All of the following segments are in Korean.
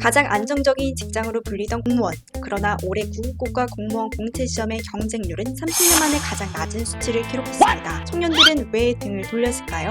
가장 안정적인 직장으로 불리던 공무원. 그러나 올해 구급고과 공무원 공채 시험의 경쟁률은 30년 만에 가장 낮은 수치를 기록했습니다. 청년들은 왜 등을 돌렸을까요?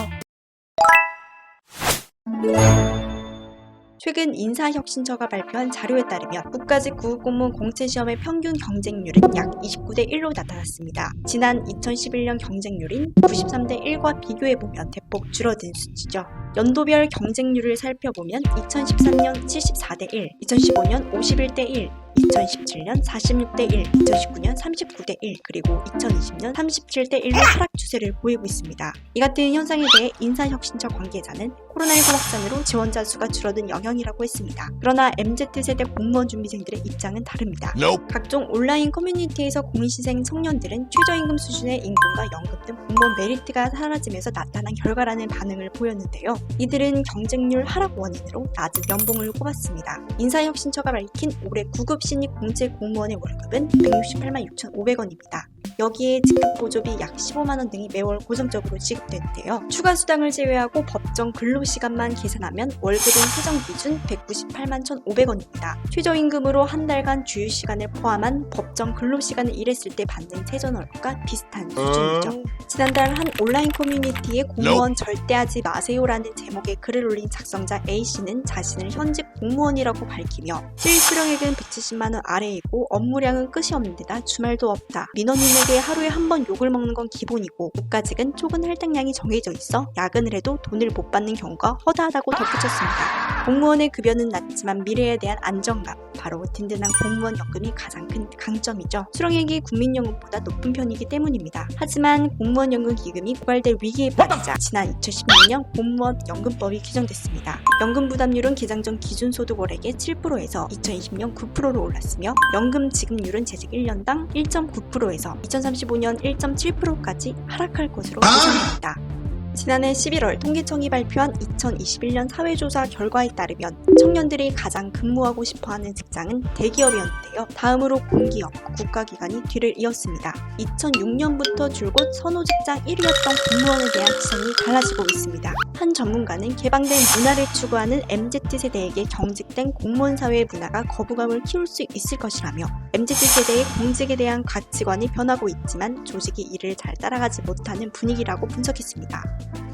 최근 인사혁신처가 발표한 자료에 따르면 국가직 구급공무원 공채시험의 평균 경쟁률은 약 29대 1로 나타났습니다. 지난 2011년 경쟁률인 93대 1과 비교해보면 대폭 줄어든 수치죠. 연도별 경쟁률을 살펴보면 2013년 74대 1, 2015년 51대 1, 2017년 46대 1, 2019년 39대 1, 그리고 2020년 37대 1로 하락 추세를 보이고 있습니다. 이 같은 현상에 대해 인사혁신처 관계자는 코로나19 확산으로 지원자 수가 줄어든 영향이라고 했습니다. 그러나 MZ세대 공무원 준비생들의 입장은 다릅니다. Nope. 각종 온라인 커뮤니티에서 공시생 청년들은 최저임금 수준의 임금과 연금 등 공무원 메리트가 사라지면서 나타난 결과라는 반응을 보였는데요. 이들은 경쟁률 하락 원인으로 낮은 연봉을 꼽았습니다. 인사혁신처가 밝힌 올해 구급 신입 공채 공무원의 월급은 168만 6,500원입니다. 여기에 직급 보조비 약 15만 원 등이 매월 고정적으로 지급되는데요. 추가 수당을 제외하고 법정 근로 시간만 계산하면 월급은 세정 기준 198만 1,500원입니다. 최저임금으로 한 달간 주휴 시간을 포함한 법정 근로 시간을 일했을 때 받는 세전 월급과 비슷한 수준이죠. 지난달 한 온라인 커뮤니티에 공무원 절대 하지 마세요라는 제목의 글을 올린 작성자 A씨는 자신을 현직 공무원이라고 밝히며 실수령액은 170만 원 아래이고 업무량은 끝이 없는 데다 주말도 없다. 민원인 에게 하루에 한 번 욕을 먹는 건 기본이고 국가직은 초근 할당량이 정해져 있어 야근을 해도 돈을 못 받는 경우가 허다하다고 덧붙였습니다. 공무원의 급여는 낮지만 미래에 대한 안정감, 바로 든든한 공무원 연금이 가장 큰 강점이죠. 수령액이 국민연금보다 높은 편이기 때문입니다. 하지만 공무원 연금 기금이 고갈될 위기에 빠지자 지난 2016년 공무원 연금법이 개정됐습니다. 연금 부담률은 개정 전 기준 소득 월액의 7%에서 2020년 9%로 올랐으며 연금 지급률은 재직 1년당 1.9%에서 2035년 1.7%까지 하락할 것으로 예상됩니다. 지난해 11월 통계청이 발표한 2021년 사회조사 결과에 따르면 청년들이 가장 근무하고 싶어하는 직장은 대기업이었는데요. 다음으로 공기업, 국가기관이 뒤를 이었습니다. 2006년부터 줄곧 선호직장 1위였던 공무원에 대한 시선이 달라지고 있습니다. 한 전문가는 개방된 문화를 추구하는 MZ세대에게 경직된 공무원 사회의 문화가 거부감을 키울 수 있을 것이라며 MZ세대의 공직에 대한 가치관이 변하고 있지만 조직이 이를 잘 따라가지 못하는 분위기라고 분석했습니다.